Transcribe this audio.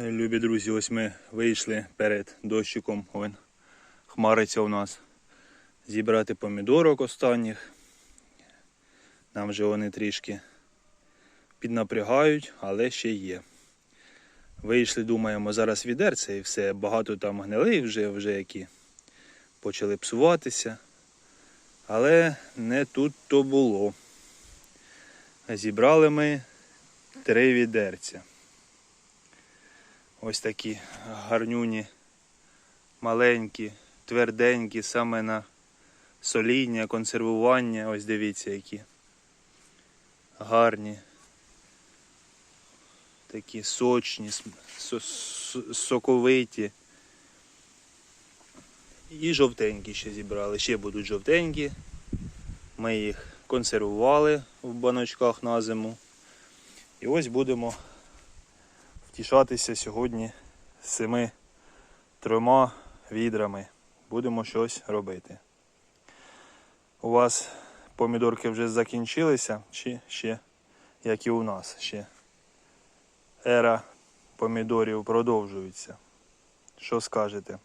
Любі друзі, ось ми вийшли перед дощиком. Вон, хмариться у нас. Зібрати помідорок останніх. Нам вже вони трішки піднапрягають, але ще є. Вийшли, думаємо, зараз відерце і все. Багато там гнилих вже, вже які почали псуватися. Але не тут то було. Зібрали ми три відерця. Ось такі гарнюні, маленькі, тверденькі, саме на соління, консервування. Ось дивіться, які гарні. Такі сочні, соковиті. І жовтенькі ще зібрали. Ще будуть жовтенькі. Ми їх консервували в баночках на зиму. І ось будемо втішатися сьогодні цими трьома відрами. Будемо щось робити. У вас помідорки вже закінчилися, чи ще, як і у нас, ще ера помідорів продовжується. Що скажете?